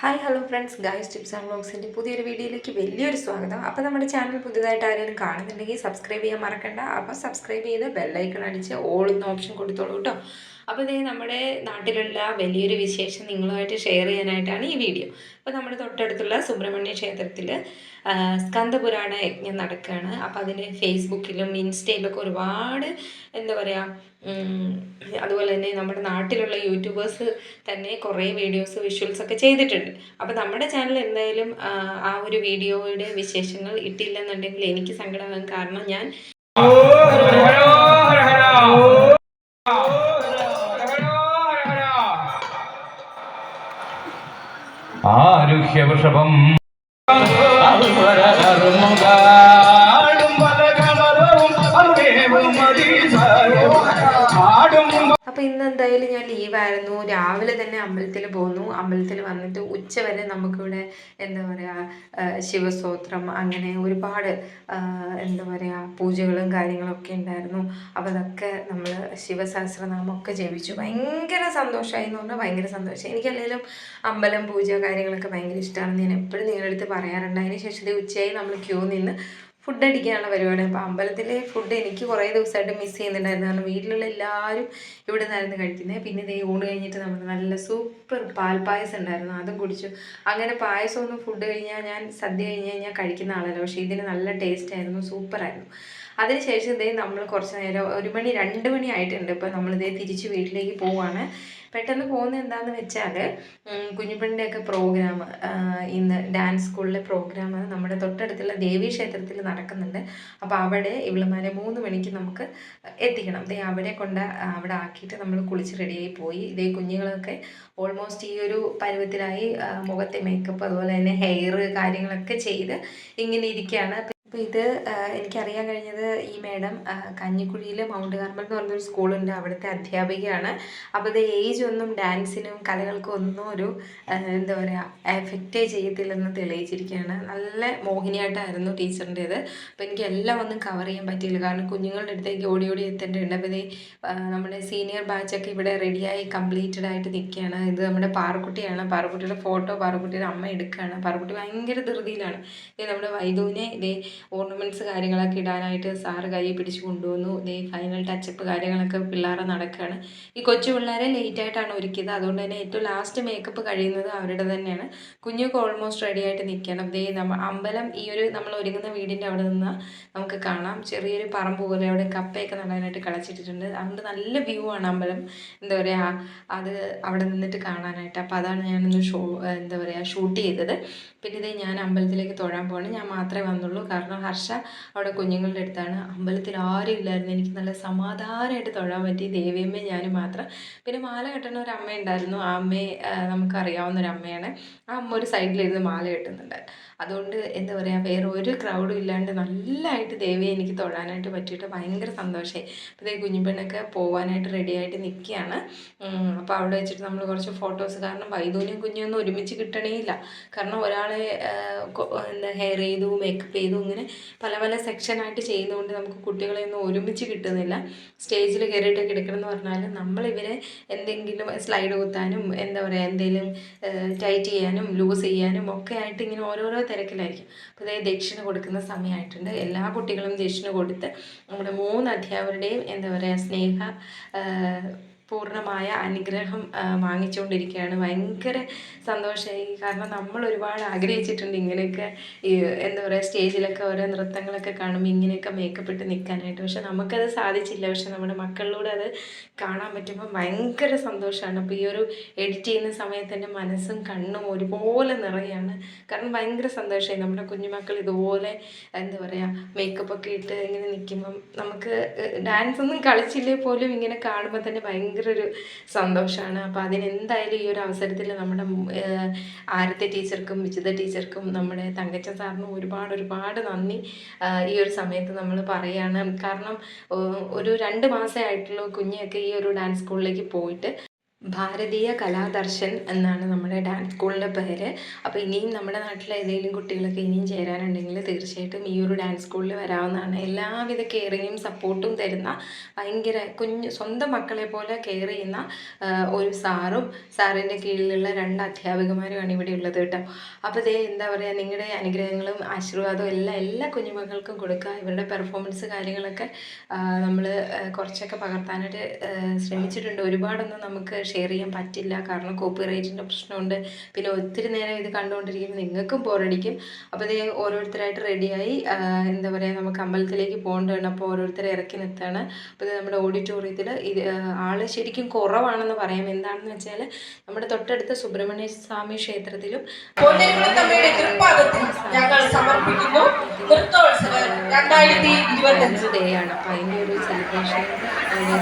Hi hello friends guys tips and വ്ളോഗ്സിന്റെ പുതിയൊരു വീഡിയോയിലേക്ക് വലിയൊരു സ്വാഗതം. അപ്പോൾ നമ്മുടെ ചാനൽ പുതിയതായിട്ട് ആരെങ്കിലും കാണുന്നുണ്ടെങ്കിൽ സബ്സ്ക്രൈബ് ചെയ്യാൻ മറക്കണ്ട. അപ്പോൾ സബ്സ്ക്രൈബ് ചെയ്ത് ബെല്ലൈക്കൺ അടിച്ച് ഓൾ എന്ന ഓപ്ഷൻ കൊടുത്തോളൂ കേട്ടോ. അപ്പോൾ ഇതേ നമ്മുടെ നാട്ടിലുള്ള വലിയൊരു വിശേഷം നിങ്ങളുമായിട്ട് ഷെയർ ചെയ്യാനായിട്ടാണ് ഈ വീഡിയോ അപ്പോൾ നമ്മുടെ തൊട്ടടുത്തുള്ള സുബ്രഹ്മണ്യ ക്ഷേത്രത്തിൽ സ്കന്ദപുരാണ യജ്ഞം നടക്കുകയാണ് അപ്പോൾ അതിന് ഫേസ്ബുക്കിലും ഇൻസ്റ്റയിലൊക്കെ ഒരുപാട് എന്താ പറയുക അതുപോലെ തന്നെ നമ്മുടെ നാട്ടിലുള്ള യൂട്യൂബേഴ്സ് തന്നെ കുറേ വീഡിയോസ് വിഷ്വൽസ് ഒക്കെ ചെയ്തിട്ടുണ്ട്. അപ്പോൾ നമ്മുടെ ചാനൽ എന്തായാലും ആ ഒരു വീഡിയോയുടെ വിശേഷങ്ങൾ ഇട്ടില്ലെന്നുണ്ടെങ്കിൽ എനിക്ക് സങ്കടമാകും കാരണം ഞാൻ ആരുഹ്യ അമ്പലത്തിൽ വന്നിട്ട് ഉച്ച വരെ നമുക്കിവിടെ എന്താ പറയുക ശിവസ്തോത്രം അങ്ങനെ ഒരുപാട് എന്താ പറയുക പൂജകളും കാര്യങ്ങളൊക്കെ ഉണ്ടായിരുന്നു. അപ്പോൾ അതൊക്കെ നമ്മൾ ശിവസഹസ്രനാമമൊക്കെ ജപിച്ചു. ഭയങ്കര സന്തോഷമായി എന്ന് പറഞ്ഞാൽ ഭയങ്കര സന്തോഷം. എനിക്കല്ലെങ്കിലും അമ്പലം പൂജ കാര്യങ്ങളൊക്കെ ഭയങ്കര ഇഷ്ടമാണെന്ന് ഞാൻ എപ്പോഴും നിങ്ങളുടെ അടുത്ത് പറയാറുണ്ട്. അതിന് ശേഷം ഉച്ചയായി നമ്മൾ ക്യൂ നിന്ന് ഫുഡ് അടിക്കാനുള്ള പരിപാടി. അപ്പോൾ അമ്പലത്തിലെ ഫുഡ് എനിക്ക് കുറേ ദിവസമായിട്ട് മിസ് ചെയ്യുന്നുണ്ടായിരുന്നു. കാരണം വീട്ടിലുള്ള എല്ലാവരും ഇവിടെ നിന്നായിരുന്നു കഴിക്കുന്നത് പിന്നെ ഇതേ ഊണ് കഴിഞ്ഞിട്ട് നമ്മൾ നല്ല സൂപ്പർ പാൽ പായസം ഉണ്ടായിരുന്നു. അതും കുടിച്ചു. അങ്ങനെ പായസമൊന്നും ഫുഡ് കഴിഞ്ഞാൽ ഞാൻ സദ്യ കഴിഞ്ഞ് കഴിഞ്ഞാൽ കഴിക്കുന്ന ആളല്ല. പക്ഷേ ഇതിന് നല്ല ടേസ്റ്റ് ആയിരുന്നു. സൂപ്പറായിരുന്നു അതിനുശേഷം ഇതേ നമ്മൾ കുറച്ച് നേരം ഒരു മണി രണ്ട് മണി ആയിട്ടുണ്ട്. ഇപ്പോൾ നമ്മളിതേ തിരിച്ച് വീട്ടിലേക്ക് പോവുകയാണ് പെട്ടെന്ന് പോകുന്നത് എന്താണെന്ന് വെച്ചാൽ കുഞ്ഞുപെണ്ണിന്റെയൊക്കെ പ്രോഗ്രാം ഇന്ന് ഡാൻസ് സ്കൂളിലെ പ്രോഗ്രാം നമ്മുടെ തൊട്ടടുത്തുള്ള ദേവി ക്ഷേത്രത്തിൽ നടക്കുന്നുണ്ട്. അപ്പോൾ അവിടെ ഇവളുമാരെ മൂന്ന് മണിക്ക് നമുക്ക് എത്തിക്കണം. ദേ അവിടെ കൊണ്ട് അവിടെ ആക്കിയിട്ട് നമ്മൾ കുളിച്ച് റെഡിയായി പോയി. ഇതേ കുഞ്ഞുങ്ങളൊക്കെ ഓൾമോസ്റ്റ് ഈ ഒരു പരുവത്തിലായി മുഖത്തെ മേക്കപ്പ് അതുപോലെ തന്നെ ഹെയർ കാര്യങ്ങളൊക്കെ ചെയ്ത് ഇങ്ങനെ ഇരിക്കുകയാണ് അപ്പോൾ ഇത് എനിക്കറിയാൻ കഴിഞ്ഞത് ഈ മേഡം കഞ്ഞിക്കുഴിയിൽ മൗണ്ട് കാർമൽ എന്ന് പറഞ്ഞൊരു സ്കൂളുണ്ട്. അവിടുത്തെ അധ്യാപികയാണ്. അപ്പോൾ ഇത് ഏജ് ഒന്നും ഡാൻസിനും കലകൾക്കും ഒന്നും ഒരു എന്താ പറയുക എഫക്റ്റേ ചെയ്യത്തില്ലെന്ന് തെളിയിച്ചിരിക്കുകയാണ് നല്ല മോഹിനിയായിട്ടായിരുന്നു ടീച്ചറിന്റെ ഇത്. അപ്പോൾ എനിക്ക് എല്ലാം ഒന്നും കവർ ചെയ്യാൻ പറ്റിയില്ല. കാരണം കുഞ്ഞുങ്ങളുടെ അടുത്തേക്ക് ഓടി ഓടി എത്തേണ്ടതുണ്ട്. അപ്പോൾ ഇത് നമ്മുടെ സീനിയർ ബാച്ചൊക്കെ ഇവിടെ റെഡിയായി കംപ്ലീറ്റഡ് ആയിട്ട് നിൽക്കുകയാണ്. ഇത് നമ്മുടെ പാറക്കുട്ടിയാണ്. പാറക്കുട്ടിയുടെ ഫോട്ടോ പാറക്കുട്ടിയുടെ അമ്മ എടുക്കുകയാണ്. പാറക്കുട്ടി ഭയങ്കര ധൃതിയിലാണ്. ഇത് നമ്മുടെ വൈദുവിനെ ഇതേ ഓർണമെന്റ്സ് കാര്യങ്ങളൊക്കെ ഇടാനായിട്ട് സാറ് കൈ പിടിച്ച് കൊണ്ടുവന്നു. ഇതേ ഫൈനൽ ടച്ചപ്പ് കാര്യങ്ങളൊക്കെ പിള്ളേരെ നടക്കുകയാണ് ഈ കൊച്ചു പിള്ളേരെ ലേറ്റായിട്ടാണ് ഒരുക്കിയത്. അതുകൊണ്ട് തന്നെ ഏറ്റവും ലാസ്റ്റ് മേക്കപ്പ് കഴിയുന്നത് അവരുടെ തന്നെയാണ്. കുഞ്ഞൊക്കെ ഓൾമോസ്റ്റ് റെഡി ആയിട്ട് നിൽക്കണം. ദേ നമ്മ അമ്പലം ഈ ഒരു നമ്മൾ ഒരുങ്ങുന്ന വീടിന്റെ അവിടെ നിന്ന് നമുക്ക് കാണാം. ചെറിയൊരു പറമ്പ് പോലെ അവിടെ കപ്പയൊക്കെ നടാനായിട്ട് കളച്ചിട്ടിട്ടുണ്ട്. അതുകൊണ്ട് നല്ല വ്യൂ ആണ് അമ്പലം. എന്താ പറയുക അത് അവിടെ നിന്നിട്ട് കാണാനായിട്ട്. അപ്പോൾ അതാണ് ഞാനൊന്ന് ഷോ എന്താ പറയുക ഷൂട്ട് ചെയ്തത്. പിന്നെ ഇതേ ഞാൻ അമ്പലത്തിലേക്ക് തൊഴാൻ പോകണം ഞാൻ മാത്രമേ വന്നുള്ളൂ. കാരണം ഹർഷ. അവിടെ കുഞ്ഞുങ്ങളുടെ അടുത്താണ്. അമ്പലത്തിൽ ആരും ഇല്ലായിരുന്നു. എനിക്ക് നല്ല സമാധാനമായിട്ട് തൊഴാൻ പറ്റി. ദേവിയമ്മയും ഞാനും മാത്രം. പിന്നെ മാല കെട്ടുന്ന ഒരു അമ്മ ഉണ്ടായിരുന്നു. ആ അമ്മയെ നമുക്കറിയാവുന്ന ഒരു അമ്മയാണ്. ആ അമ്മ ഒരു സൈഡിലിരുന്ന് മാല കെട്ടുന്നുണ്ട്. അതുകൊണ്ട് എന്താ പറയുക വേറെ ഒരു ക്രൗഡും ഇല്ലാണ്ട് നല്ലതായിട്ട് ദേവിയെ എനിക്ക് തൊഴാനായിട്ട് പറ്റിയിട്ട് ഭയങ്കര സന്തോഷമായി അപ്പോൾ കുഞ്ഞു കുഞ്ഞുപെണ്ണൊക്കെ പോകാനായിട്ട് റെഡിയായിട്ട് നിൽക്കുകയാണ് അപ്പോൾ അവിടെ വെച്ചിട്ട് നമ്മൾ കുറച്ച് ഫോട്ടോസ് കാരണം വൈദൂനും കുഞ്ഞൊന്നും ഒരുമിച്ച് കിട്ടണേ ഇല്ല കാരണം ഒരാളെ എന്താ ഹെയർ ചെയ്തു മേക്കപ്പ് ചെയ്തു ഇങ്ങനെ പല പല സെക്ഷനായിട്ട് ചെയ്യുന്നതുകൊണ്ട് നമുക്ക് കുട്ടികളെ ഒന്നും ഒരുമിച്ച് കിട്ടുന്നില്ല. സ്റ്റേജിൽ കയറിയിട്ടൊക്കെ എടുക്കണം എന്ന് പറഞ്ഞാൽ നമ്മളിവരെ എന്തെങ്കിലും സ്ലൈഡ് കുത്താനും എന്താ പറയുക എന്തെങ്കിലും ടൈറ്റ് ചെയ്യാനും ലൂസ് ചെയ്യാനും ഒക്കെ ആയിട്ട് ഇങ്ങനെ ഓരോരോ തിരക്കിലായിരിക്കും. അപ്പോൾ അതായത് ദക്ഷിണ കൊടുക്കുന്ന സമയമായിട്ടുണ്ട്. എല്ലാ കുട്ടികളും ദക്ഷിണ കൊടുത്ത് നമ്മുടെ മൂന്ന് അധ്യാപകരുടെയും എന്താ പറയുക സ്നേഹ പൂർണമായ അനുഗ്രഹം വാങ്ങിച്ചുകൊണ്ടിരിക്കുകയാണ് ഭയങ്കര സന്തോഷമായി കാരണം നമ്മൾ ഒരുപാട് ആഗ്രഹിച്ചിട്ടുണ്ട് ഇങ്ങനെയൊക്കെ എന്താ പറയുക സ്റ്റേജിലൊക്കെ ഓരോ നൃത്തങ്ങളൊക്കെ കാണുമ്പോൾ ഇങ്ങനെയൊക്കെ മേക്കപ്പ് ഇട്ട് നിൽക്കാനായിട്ട് പക്ഷെ നമുക്കത് സാധിച്ചില്ല. പക്ഷെ നമ്മുടെ മക്കളിലൂടെ അത് കാണാൻ പറ്റുമ്പോൾ ഭയങ്കര സന്തോഷമാണ് അപ്പോൾ ഈ ഒരു എഡിറ്റ് ചെയ്യുന്ന സമയത്ത് എന്റെ മനസ്സും കണ്ണും ഒരുപോലെ നിറയാണ്. കാരണം ഭയങ്കര സന്തോഷമായി നമ്മുടെ കുഞ്ഞുമക്കൾ ഇതുപോലെ എന്താ പറയുക മേക്കപ്പൊക്കെ ഇട്ട് ഇങ്ങനെ നിൽക്കുമ്പം നമുക്ക് ഡാൻസ് ഒന്നും കളിച്ചില്ലേ പോലും ഇങ്ങനെ കാണുമ്പോൾ തന്നെ ഭയങ്കര ഭയങ്കര ഒരു സന്തോഷമാണ് അപ്പോൾ അതിനെന്തായാലും ഈ ഒരു അവസരത്തിൽ നമ്മുടെ ആരത്തെ ടീച്ചർക്കും വിശുദ്ധ ടീച്ചർക്കും നമ്മുടെ തങ്കച്ച സാറിനും ഒരുപാട് ഒരുപാട് നന്ദി. ഈ ഒരു സമയത്ത് നമ്മൾ പറയുകയാണ് കാരണം ഒരു രണ്ട് മാസമേ ആയിട്ടുള്ളൂ കുഞ്ഞൊക്കെ ഈ ഒരു ഡാൻസ് സ്കൂളിലേക്ക് പോയിട്ട്. ഭാരതീയ കലാദർശൻ എന്നാണ് നമ്മുടെ ഡാൻസ് സ്കൂളിന്റെ പേര്. അപ്പോൾ ഇനിയും നമ്മുടെ നാട്ടിലെ ഏതെങ്കിലും കുട്ടികളൊക്കെ ഇനിയും ചേരാനുണ്ടെങ്കിൽ തീർച്ചയായിട്ടും ഈ ഒരു ഡാൻസ് സ്കൂളിൽ വരാവുന്നതാണ്. എല്ലാവിധ കെയറിങ്ങും സപ്പോർട്ടും തരുന്ന ഭയങ്കര കുഞ്ഞ് സ്വന്തം മക്കളെ പോലെ കെയർ ചെയ്യുന്ന ഒരു സാറും സാറിന്റെ കീഴിലുള്ള രണ്ട് അധ്യാപികമാരുമാണ് ഇവിടെ ഉള്ളത് കേട്ടോ. അപ്പോൾ ഇതേ എന്താ പറയുക നിങ്ങളുടെ അനുഗ്രഹങ്ങളും ആശീർവാദവും എല്ലാം എല്ലാ കുഞ്ഞുമക്കൾക്കും കൊടുക്കുക. ഇവരുടെ പെർഫോമൻസ് കാര്യങ്ങളൊക്കെ നമ്മൾ കുറച്ചൊക്കെ പകർത്താനായിട്ട് ശ്രമിച്ചിട്ടുണ്ട്. ഒരുപാടൊന്നും നമുക്ക് ഷെയർ ചെയ്യാൻ പറ്റില്ല. കാരണം കോപ്പി റൈറ്റിന്റെ പ്രശ്നമുണ്ട്. പിന്നെ ഒത്തിരി നേരം ഇത് കണ്ടുകൊണ്ടിരിക്കുമ്പോൾ നിങ്ങൾക്കും ബോറടിക്കും അപ്പോൾ ഇത് ഓരോരുത്തരായിട്ട് റെഡിയായി എന്താ പറയുക നമുക്ക് അമ്പലത്തിലേക്ക് പോകേണ്ടതാണ് അപ്പോൾ ഓരോരുത്തരെ ഇറക്കി നിർത്തുകയാണ്. അപ്പോൾ ഇത് നമ്മുടെ ഓഡിറ്റോറിയത്തിൽ ഇത് ആൾ ശരിക്കും കുറവാണെന്ന് പറയാം. എന്താണെന്ന് വെച്ചാൽ നമ്മുടെ തൊട്ടടുത്ത സുബ്രഹ്മണ്യ സ്വാമി ക്ഷേത്രത്തിലും ഞങ്ങൾ സമർപ്പിക്കുന്നു. നൃത്തോത്സവം രണ്ടായിരത്തി ഇരുപത്തഞ്ച്. ഡേ ആണ് അപ്പോൾ അതിന്റെ ഒരു സെലിബ്രേഷൻ ഒക്കെ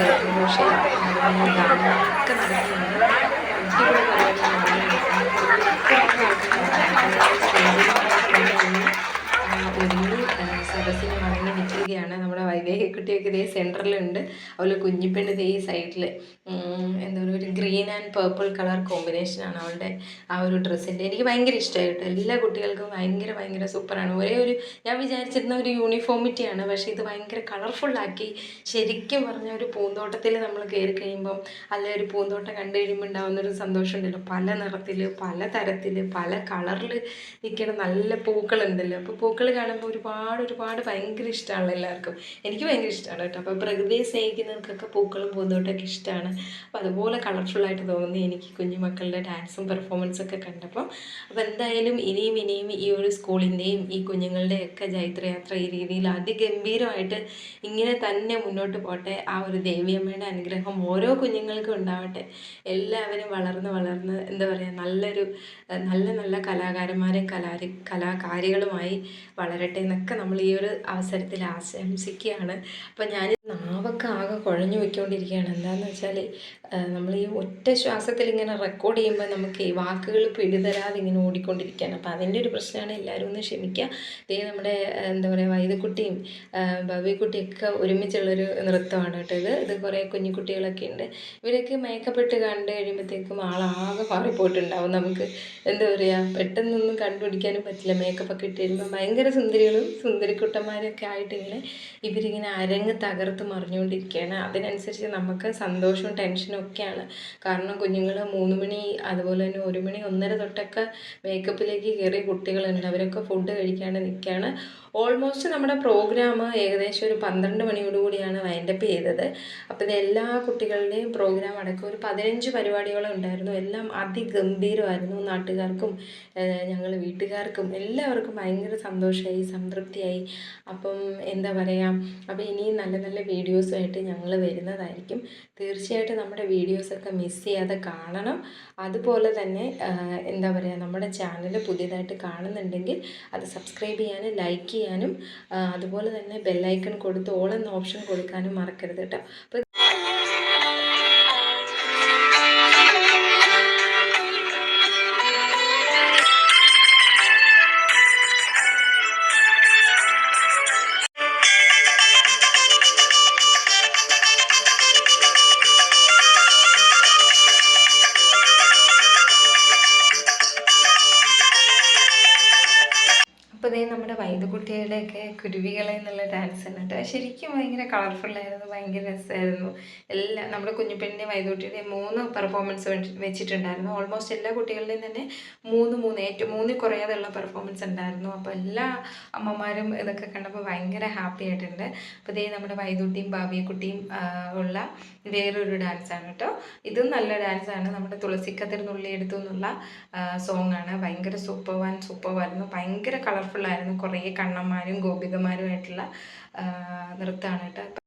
നടക്കുന്നുണ്ട് Thank you. കുട്ടിയൊക്കെ ഇതേ സെന്ററിലുണ്ട്. അതുപോലെ കുഞ്ഞിപ്പെണ്ണ് ഇതേ സൈഡിൽ എന്താ പറയുക ഒരു ഗ്രീൻ ആൻഡ് പേർപ്പിൾ കളർ കോമ്പിനേഷനാണ് അവളുടെ ആ ഒരു ഡ്രസ്സിന്റെ. എനിക്ക് ഭയങ്കര ഇഷ്ടമായിട്ട് എല്ലാ കുട്ടികൾക്കും ഭയങ്കര ഭയങ്കര സൂപ്പറാണ്. ഒരേ ഒരു ഞാൻ വിചാരിച്ചിരുന്ന ഒരു യൂണിഫോമിറ്റിയാണ്. പക്ഷേ ഇത് ഭയങ്കര കളർഫുള്ളാക്കി ശരിക്കും പറഞ്ഞ ഒരു പൂന്തോട്ടത്തിൽ നമ്മൾ കയറി കഴിയുമ്പം അല്ലെ ഒരു പൂന്തോട്ടം കണ്ടു കഴിയുമ്പോൾ ഉണ്ടാകുന്നൊരു സന്തോഷമുണ്ടല്ലോ പല നിറത്തിൽ പല തരത്തിൽ പല കളറിൽ നിൽക്കുന്ന നല്ല പൂക്കളുണ്ടല്ലോ. അപ്പോൾ പൂക്കൾ കാണുമ്പോൾ ഒരുപാട് ഒരുപാട് ഭയങ്കര ഇഷ്ടമാണ് എല്ലാവർക്കും. എനിക്ക് ഭയങ്കര ഇഷ്ടമാണ് കേട്ടോ. അപ്പോൾ പ്രകൃതിയെ സ്നേഹിക്കുന്നവർക്കൊക്കെ പൂക്കളും പൂന്തോട്ടമൊക്കെ ഇഷ്ടമാണ് അപ്പോൾ അതുപോലെ കളർഫുള്ളായിട്ട് തോന്നി എനിക്ക് കുഞ്ഞുമക്കളുടെ ഡാൻസും പെർഫോമൻസും ഒക്കെ കണ്ടപ്പോൾ അപ്പോൾ എന്തായാലും ഇനിയും ഇനിയും ഈ ഒരു സ്കൂളിന്റെയും ഈ കുഞ്ഞുങ്ങളുടെയൊക്കെ ജൈത്രയാത്ര ഈ രീതിയിൽ അതിഗംഭീരമായിട്ട് ഇങ്ങനെ തന്നെ മുന്നോട്ട് പോട്ടെ. ആ ഒരു ദേവിയമ്മയുടെ അനുഗ്രഹം ഓരോ കുഞ്ഞുങ്ങൾക്കും ഉണ്ടാവട്ടെ. എല്ലാവരും വളർന്ന് വളർന്ന് എന്താ പറയുക നല്ലൊരു നല്ല നല്ല കലാകാരന്മാരും കലാരി കലാകാരികളുമായി വളരട്ടെ എന്നൊക്കെ നമ്മൾ ഈ ഒരു അവസരത്തിൽ ആശംസിക്കുകയാണ്. അപ്പം ഞാൻ നാവൊക്കെ ആകെ കുഴഞ്ഞു പോയിക്കൊണ്ടിരിക്കുകയാണ്. എന്താണെന്ന് വെച്ചാൽ നമ്മൾ ഈ ഒറ്റ ശ്വാസത്തിൽ ഇങ്ങനെ റെക്കോർഡ് ചെയ്യുമ്പോൾ നമുക്ക് ഈ വാക്കുകൾ പിടിതരാതെ ഇങ്ങനെ ഓടിക്കൊണ്ടിരിക്കുകയാണ്. അപ്പോൾ അതിന്റെ ഒരു പ്രശ്നമാണ് എല്ലാവരും ഒന്ന് ക്ഷമിക്കുക ഇതേ നമ്മുടെ എന്താ പറയുക വൈദക്കുട്ടിയും ഏഹ്, ഭവ്യക്കുട്ടിയൊക്കെ ഒരുമിച്ചുള്ളൊരു നൃത്തമാണ് കേട്ടോ ഇത്. ഇത് കുറേ കുഞ്ഞിക്കുട്ടികളൊക്കെ ഉണ്ട്. ഇവരൊക്കെ മേക്കപ്പ് ഇട്ട് കണ്ട് കഴിയുമ്പോഴത്തേക്കും ആളാകെ മാറിപ്പോയിട്ടുണ്ടാവും നമുക്ക്. എന്താ പറയുക പെട്ടെന്നൊന്നും കണ്ടുപിടിക്കാനും പറ്റില്ല. മേക്കപ്പ് ഒക്കെ ഇട്ട് കഴിയുമ്പോൾ ഭയങ്കര സുന്ദരികളും സുന്ദരിക്കുട്ടന്മാരൊക്കെ ആയിട്ട് ഇങ്ങനെ ഇവരിങ്ങനെ അരങ്ങ് തകർത്ത് മറിഞ്ഞുകൊണ്ടിരിക്കുകയാണ് അതിനനുസരിച്ച് നമുക്ക് സന്തോഷവും ടെൻഷനും ഒക്കെയാണ്. കാരണം കുഞ്ഞുങ്ങൾ മൂന്ന് മണി അതുപോലെ തന്നെ ഒരു മണി ഒന്നര തൊട്ടൊക്കെ മേക്കപ്പിലേക്ക് കയറിയ കുട്ടികളുണ്ട്. അവരൊക്കെ ഫുഡ് കഴിക്കാണ്ട് നിൽക്കുകയാണ്. ഓൾമോസ്റ്റ് നമ്മുടെ പ്രോഗ്രാം ഏകദേശം ഒരു പന്ത്രണ്ട് മണിയോടുകൂടിയാണ് വൈൻഡപ്പ് ചെയ്തത്. അപ്പോൾ ഇത് എല്ലാ കുട്ടികളുടെയും പ്രോഗ്രാം അടക്കം ഒരു പതിനഞ്ച് പരിപാടികളും ഉണ്ടായിരുന്നു. എല്ലാം അതിഗംഭീരമായിരുന്നു. നാട്ടുകാർക്കും ഞങ്ങൾ വീട്ടുകാർക്കും എല്ലാവർക്കും ഭയങ്കര സന്തോഷമായി സംതൃപ്തിയായി. അപ്പം എന്താ പറയുക അപ്പോൾ ഇനിയും നല്ല നല്ല വീഡിയോസുമായിട്ട് ഞങ്ങൾ വരുന്നതായിരിക്കും. തീർച്ചയായിട്ടും നമ്മുടെ വീഡിയോസൊക്കെ മിസ് ചെയ്യാതെ കാണണം. അതുപോലെ തന്നെ എന്താ പറയുക നമ്മുടെ ചാനൽ പുതിയതായിട്ട് കാണുന്നുണ്ടെങ്കിൽ അത് സബ്സ്ക്രൈബ് ചെയ്യാനും ലൈക്ക് ചെയ്യാനും ആ, അതുപോലെ തന്നെ ബെല്ലൈക്കൺ കൊടുത്ത് ഓൾ എന്ന ഓപ്ഷൻ കൊടുക്കാനും മറക്കരുത് കേട്ടോ. അപ്പോൾ കുരുവികളെ എന്നുള്ള ഡാൻസ് ആണ് കേട്ടോ. ശരിക്കും ഭയങ്കര കളർഫുള്ളായിരുന്നു ഭയങ്കര രസമായിരുന്നു. എല്ലാം നമ്മുടെ കുഞ്ഞുപെണ്ണിന്റെ വൈദ്യകുട്ടിയുടെ മൂന്ന് പെർഫോമൻസ് വെച്ചിട്ടുണ്ടായിരുന്നു. ഓൾമോസ്റ്റ് എല്ലാ കുട്ടികളുടെയും തന്നെ മൂന്ന് മൂന്ന് ഏറ്റവും മൂന്നിൽ കുറയാതെയുള്ള പെർഫോമൻസ് ഉണ്ടായിരുന്നു. അപ്പോൾ എല്ലാ അമ്മമാരും ഇതൊക്കെ കണ്ടപ്പോൾ ഭയങ്കര ഹാപ്പി ആയിട്ടുണ്ട്. അപ്പോൾ ഇതേ നമ്മുടെ വൈദൂട്ടിയും ഭാവിയക്കുട്ടിയും ഉള്ള വേറൊരു ഡാൻസാണ് കേട്ടോ. ഇതും നല്ല ഡാൻസാണ് നമ്മുടെ തുളസിക്കതിർ നുള്ളി എടുത്തു എന്നുള്ള സോങ്ങാണ് ഭയങ്കര സൂപ്പർ വൺ സൂപ്പർ ആയിരുന്നു. ഭയങ്കര കളർഫുള്ളായിരുന്നു കുറേ കണ്ണന്മാരും ഗോപികമാരുമായിട്ടുള്ള നൃത്തമാണ് കേട്ടോ.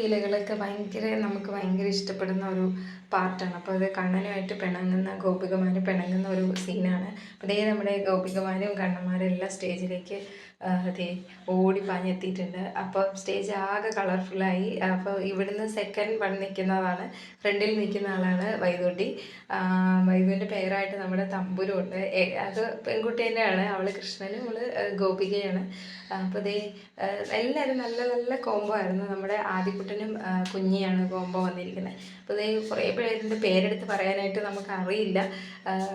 ഇലകളൊക്കെ ഭയങ്കര നമുക്ക് ഭയങ്കര ഇഷ്ടപ്പെടുന്ന ഒരു പാർട്ടാണ്. അപ്പോൾ അത് കണ്ണനുമായിട്ട് പിണങ്ങുന്ന ഗോപികമാർ പിണങ്ങുന്ന ഒരു സീനാണ്. അപ്പോൾ ദേ നമ്മുടെ ഗോപികമാരും കണ്ണന്മാരും എല്ലാം സ്റ്റേജിലേക്ക് അതേ ഓടി പാഞ്ഞെത്തിയിട്ടുണ്ട് അപ്പോൾ സ്റ്റേജ് ആകെ കളർഫുള്ളായി. അപ്പോൾ ഇവിടുന്ന് സെക്കൻഡ് വൺ നിൽക്കുന്നതാണ്. ഫ്രണ്ടിൽ നിൽക്കുന്ന ആളാണ് വൈദുട്ടി. വൈദുവിന്റെ പേരായിട്ട് നമ്മുടെ തമ്പുരുണ്ട്. അത് പെൺകുട്ടി തന്നെയാണ്. അവൾ കൃഷ്ണനും അവൾ ഗോപികയാണ്. അപ്പോൾ ദേ എല്ലാവരും നല്ല നല്ല കോംബോ ആയിരുന്നു. നമ്മുടെ ആദിക്കുട്ടനും ആ, കുഞ്ഞിയാണ് കോംബോ വന്നിരിക്കുന്നത്. അപ്പോൾ ദേ കുറേ പേരിന്റെ പേരെടുത്ത് പറയാനായിട്ട് നമുക്ക് അറിയില്ല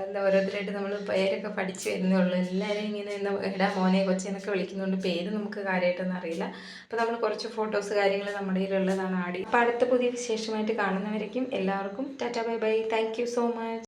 എന്താ ഓരോരുത്തരായിട്ട് നമ്മൾ പേരൊക്കെ പഠിച്ചു വരുന്നേ ഉള്ളൂ എല്ലാവരും ഇങ്ങനെ എന്താ എടാ മോനെ കൊച്ചെന്നൊക്കെ വിളിക്കുന്നതുകൊണ്ട് പേര് നമുക്ക് കാര്യമായിട്ടൊന്നും അറിയില്ല. അപ്പോൾ നമ്മൾ കുറച്ച് ഫോട്ടോസ് കാര്യങ്ങൾ നമ്മുടെ കയ്യിലുള്ളതാണ് ആടി അപ്പോൾ അടുത്ത പുതിയ വിശേഷമായിട്ട് കാണുന്നവരേക്കും എല്ലാവർക്കും tata bye bye. Thank so much.